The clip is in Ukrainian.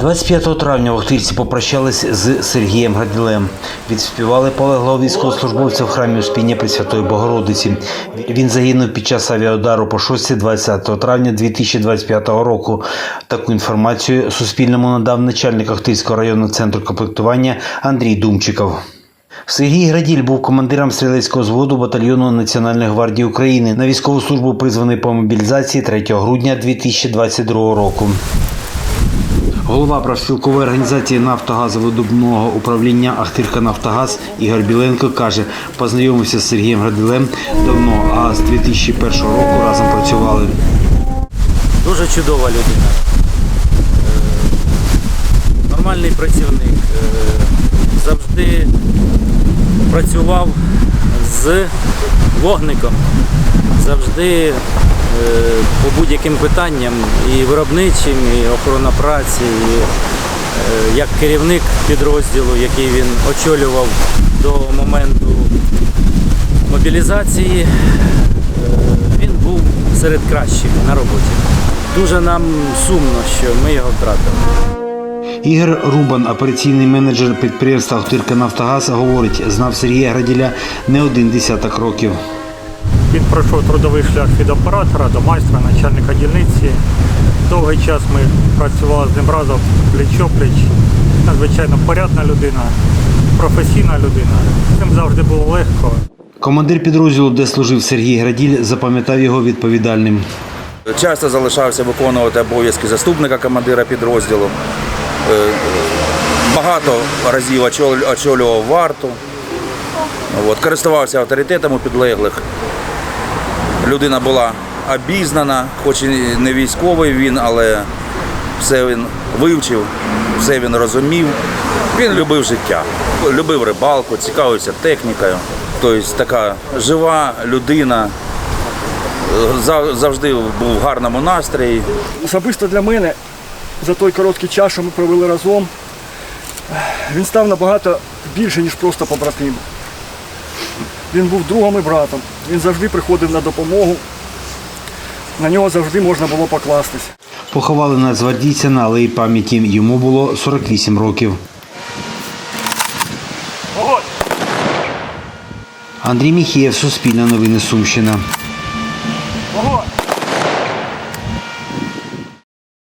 25 травня в Охтирці попрощались з Сергієм Граділем. Відспівали полеглого військовослужбовця в храмі Успіння Пресвятої Богородиці. Він загинув під час авіаудару по шості 20 травня 2025 року. Таку інформацію Суспільному надав начальник Охтирського районного центру комплектування Андрій Думчиков. Сергій Граділь був командиром стрілецького зводу батальйону Національної гвардії України. На військову службу призваний по мобілізації 3 грудня 2022 року. Голова профспілкової організації нафтогазовидобного управління Ахтирка Нафтогаз Ігор Біленко каже, познайомився з Сергієм Градилем давно, а з 2001 року разом працювали. Дуже чудова людина. Е, Нормальний працівник. Е, Завжди працював з вогником. Завжди по будь-яким питанням і виробничим, і охорона праці, і е, як керівник підрозділу, який він очолював до моменту мобілізації, е, він був серед кращих на роботі. Дуже нам сумно, що ми його втратили. Ігор Рубан, операційний менеджер підприємства Ахтирка Нафтогаз, говорить, знав Сергія Граділя не один десяток років. Він пройшов трудовий шлях від оператора до майстра, начальника дільниці. Довгий час ми працювали з ним разом пліч-опліч. Надзвичайно порядна людина, професійна людина. З ним завжди було легко. Командир підрозділу, де служив Сергій Граділь, запам'ятав його відповідальним. Часто залишався виконувати обов'язки заступника командира підрозділу. Е, Багато разів очолював варту. От, користувався авторитетом у підлеглих. Людина була обізнана, хоч і не військовий він, але все він вивчив, все він розумів. Він любив життя, любив рибалку, цікавився технікою. Тобто така жива людина, завжди був в гарному настрої. Особисто для мене за той короткий час, що ми провели разом, він став набагато більше, ніж просто побратим. Він був другом і братом. Він завжди приходив на допомогу. На нього завжди можна було покластися. Поховали нацгвардійця на алеї пам'яті. Йому було 48 років. Ого! Андрій Міхієв, Суспільне новини Сумщина. Ого!